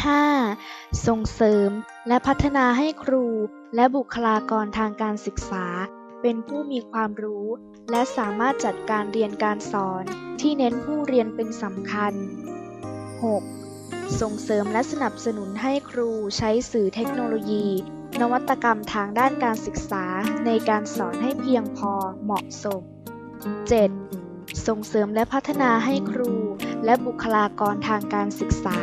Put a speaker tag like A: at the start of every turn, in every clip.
A: 5. ส่งเสริมและพัฒนาให้ครู และบุคลากรทางการศึกษา เป็นผู้มีความรู้ และสามารถจัดการเรียนการสอน ที่เน้นผู้เรียนเป็นสำคัญ 6. ส่งเสริมและสนับสนุนให้ครูใช้สื่อเทคโนโลยี นวัตกรรมทางด้านการศึกษาในการสอนให้เพียงพอเหมาะสม 7. ส่งเสริมและพัฒนาให้ครู และบุคลากรทางการศึกษา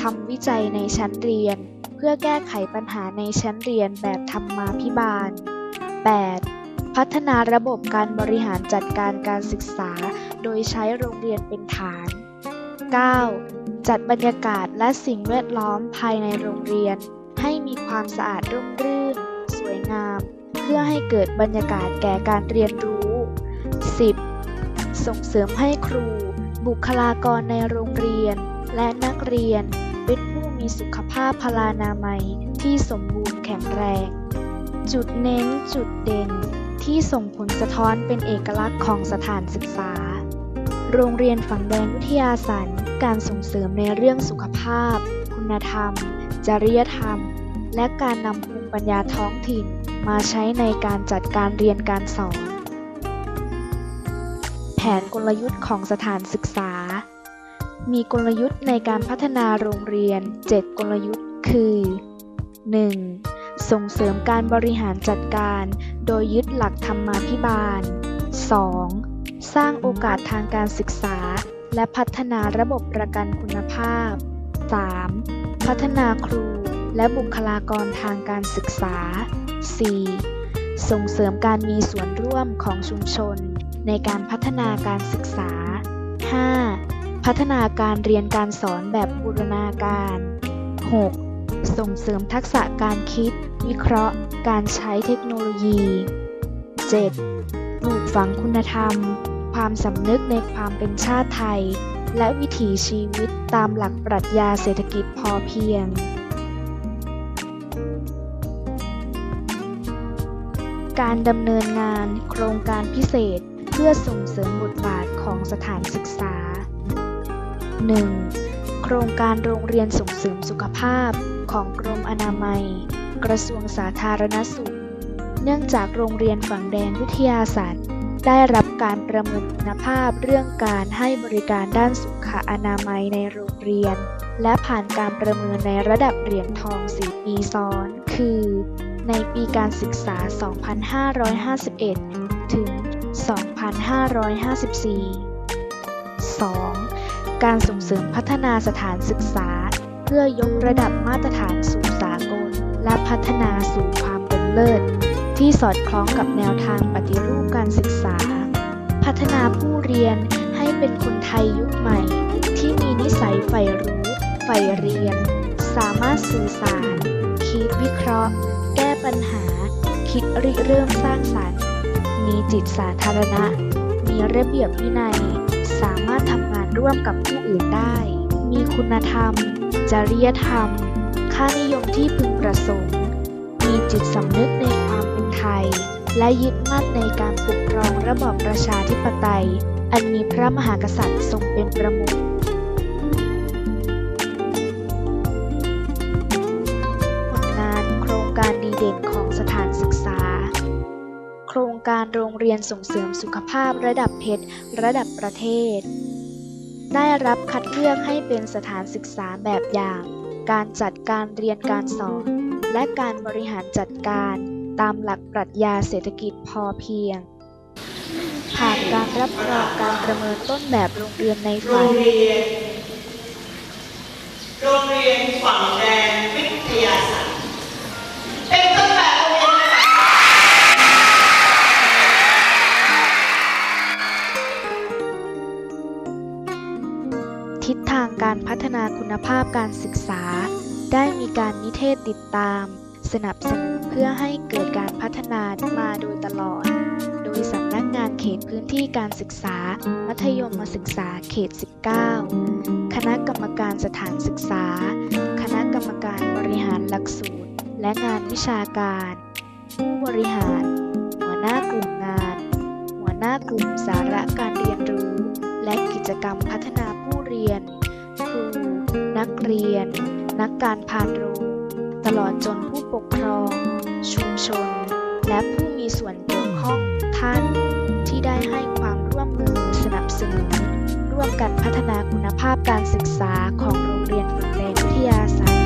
A: ทำวิจัยในชั้นเรียน เพื่อแก้ไขปัญหาในชั้นเรียนแบบธรรมาภิบาล 8. พัฒนาระบบการบริหารจัดการการศึกษา โดยใช้โรงเรียนเป็นฐาน 9. จัดบรรยากาศและสิ่งแวดล้อมภายในโรงเรียน ให้มีความสะอาดร่มรื่น สวยงาม เพื่อให้เกิดบรรยากาศแก่การเรียนรู้ 10. ส่งเสริมให้ครู บุคลากรในโรงเรียน และนักเรียน เป็นผู้มีสุขภาพพลานามัยที่สมบูรณ์แข็งแรง จุดเน้นจุดเด่นที่ส่งผลสะท้อนเป็นเอกลักษณ์ของสถานศึกษา โรงเรียนฝังแดงวิทยาศาสตร์การส่งเสริมในเรื่องสุขภาพ คุณธรรม จริยธรรม และการนำภูมิปัญญาท้องถิ่นมาใช้ในการจัดการเรียนการสอน แผนกลยุทธ์ของสถานศึกษา มีกลยุทธ์ในการพัฒนาโรงเรียน 7 กลยุทธ์ คือ 1. ส่งเสริมการบริหารจัดการ โดยยึดหลักธรรมาภิบาล 2. สร้างโอกาสทางการศึกษา และพัฒนาระบบประกันคุณภาพ 3. พัฒนาครูและบุคลากรทางการศึกษา 4. ส่งเสริมการมีส่วนร่วมของชุมชน ในการพัฒนาการศึกษา 5. พัฒนาการเรียนการสอนแบบบูรณาการ 6. ส่งเสริมทักษะการคิด วิเคราะห์ การใช้เทคโนโลยี 7. ปลูกฝังคุณธรรม ความสำนึกในความเป็นชาติไทย และวิถีชีวิตตามหลักปรัชญาเศรษฐกิจพอเพียงการดำเนินงานโครงการพิเศษ พื่อส่งเสริมบทบาทของสถานศึกษา 1. โครงการโรงเรียนส่งเสริมสุขภาพของกรมอนามัย กระทรวงสาธารณสุข เนื่องจากโรงเรียนฝั่งแดงวิทยาศาสตร์ ได้รับการประเมินคุณภาพเรื่องการให้บริการด้านสุขอนามัยในโรงเรียน และผ่านการประเมินในระดับเหรียญทอง 4 ปีซ้อน คือ ในปีการศึกษา 2551 ถึง 2554 2. การส่งเสริมพัฒนาสถานศึกษา เพื่อยกระดับมาตรฐานสู่สากล และพัฒนาสู่ความเป็นเลิศ ที่สอดคล้องกับแนวทางปฏิรูปการศึกษา พัฒนาผู้เรียนให้เป็นคนไทยยุคใหม่ ที่มีนิสัยใฝ่รู้ใฝ่เรียน สามารถสื่อสาร คิดวิเคราะห์ แก้ปัญหา คิดริเริ่มสร้างสรรค์ มีจิตสาธารณะ มีระเบียบวินัย สามารถทำงานร่วมกับผู้อื่นได้ มีคุณธรรม จริยธรรม ค่านิยมที่พึงประสงค์ มีจิตสำนึกในความเป็นไทย และยึดมั่นในการปกครองระบอบประชาธิปไตย อันมีพระมหากษัตริย์ทรงเป็นประมุข การโรงเรียนส่งเสริมสุขภาพระดับเพชรระดับประเทศ ได้รับคัดเลือกให้เป็นสถานศึกษาแบบอย่าง การจัดการเรียนการสอน และการบริหารจัดการตามหลักปรัชญาเศรษฐกิจพอเพียง ผ่านการรับรองการประเมินต้นแบบโรงเรียนในฝัน
B: โรงเรียนฝั่งแดง
A: การพัฒนาคุณภาพการศึกษา ได้มีการนิเทศติดตาม สนับสนุนเพื่อให้เกิดการพัฒนามาโดยตลอด โดยสำนักงานเขตพื้นที่การศึกษา มัธยมศึกษาเขต 19 คณะกรรมการสถานศึกษา คณะกรรมการบริหารหลักสูตร และงานวิชาการ ผู้บริหาร หัวหน้ากลุ่มงาน หัวหน้ากลุ่มสาระการเรียนรู้ และกิจกรรมพัฒนาผู้เรียน นักเรียน นักการพานโรงตลอดจนผู้ปกครอง ชุมชน และผู้มีส่วนเกี่ยวข้องท่าน ที่ได้ให้ความร่วมมือสนับสนุน ร่วมกันพัฒนาคุณภาพการศึกษาของโรงเรียนฝึกเรนวิทยาศาสตร์